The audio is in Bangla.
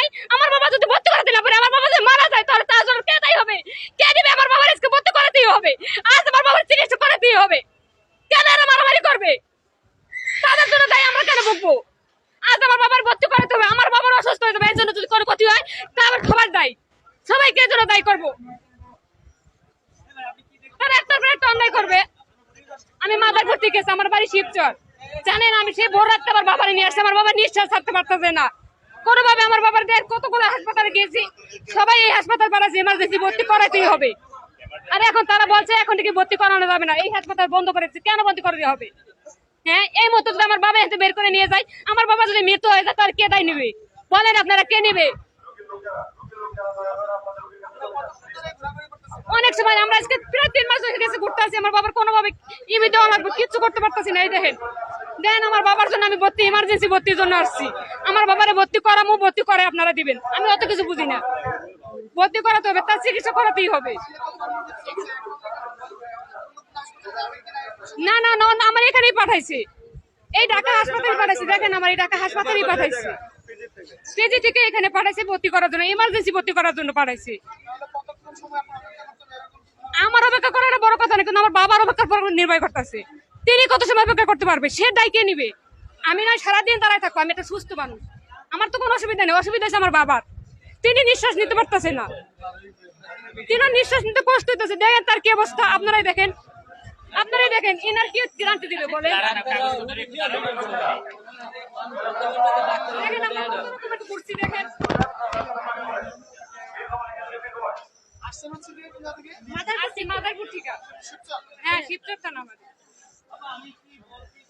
নাই, আমার বাবা যদি ভর্তি করাতে না পারে, আমার বাবা যদি মারা যায়, তাহলে তার জন্য হবে? কে দিবে আমার বাবার আজকে ভর্তি করাতেই হবে? আজ আমার বাবার চিকিৎসা করাতেই হবে। কেন এরা মারামারি করবে? তাদের জন্য দায়ী আমরা কেন বকবো আজ আমার বাবার ভর্তি করাতে হবে, আমার বাবার অসুস্থ হয়ে যাবে, এর জন্য যদি কোনো ক্ষতি হয়, তা খাবার জন্য দায়ী করব? আমি জানেন, আমি সেই ভোর রাখতে আমার বাবারে নিয়ে আসছে আমার বাবা নিঃশ্বাস ছাড়তে পারতেছে না। কোনোভাবে আমার বাবার দেখ কতগুলো হাসপাতালে গিয়েছি, সবাই এই হাসপাতাল পাঠাচ্ছে এমার্জেন্সি ভর্তি করাতেই হবে। আর এখন তারা বলছে, এখন থেকে ভর্তি করানো যাবে না। এই হাসপাতাল বন্ধ করেছে, কেন বন্ধ করে হবে? হ্যাঁ এই মতো যদি আমার বাবা হাতে বের করে নিয়ে যায়, আমার বাবা যদি মৃত্যু হয়ে যায় তার কে দায় নেবে? বলেন আপনারা, কে নেবে? অনেক সময় আমরা আজকে প্রায় তিন মাস হয়ে গেছে ঘুরতে আসি, আমার বাবার কোনোভাবে ইমি দেওয়া লাগবে, কিচ্ছু করতে পারতেছি না, এই দেখেন। দেন, আমার বাবার জন্য আমি ভর্তি ইমার্জেন্সি ভর্তির জন্য আসছি। আমার বাবারে ভর্তি করামো, ভর্তি করে আপনারা দিবেন। আমি অত কিছু বুঝি না। ভর্তি করাতে হবে, তার চিকিৎসা করাতেই হবে। না না না আমার এখানেই পাঠাইছে। এই ঢাকা হাসপাতালে পাঠাইছে, দেখেন আমার এই ঢাকা হাসপাতালেই পাঠাইছে। কেজি থেকে এখানে পাঠাইছে ভর্তি করার জন্য ইমার্জেন্সি ভর্তি করার জন্য পাঠাইছে। আমার অপেক্ষা করাটা বড় কথা না, কিন্তু আমার বাবার অপেক্ষার পর নির্ভর করতেছে। তিনি কত সময় অপেক্ষা করতে পারবে? সে দায় কে নিবে? আমি না সারাদিন দাঁড়ায় থাকব আমি একটা সুস্থ মানুষ। আমার তো কোনো অসুবিধা নেই অসুবিধা আছে আমার বাবার। তিনি নিঃশ্বাস নিতে পারতেছে না। তিনি নিঃশ্বাস নিতে কষ্ট হইতেছে। দেখেন তার কি অবস্থা আপনারাই দেখেন। আপনারাই দেখেন এনার কি গ্যারান্টি দিবে বলে দেখেন আমরা করছি দেখেন। মাদারপুর আছে হ্যাঁ শিবচর থানা আমার আমি কি বলছি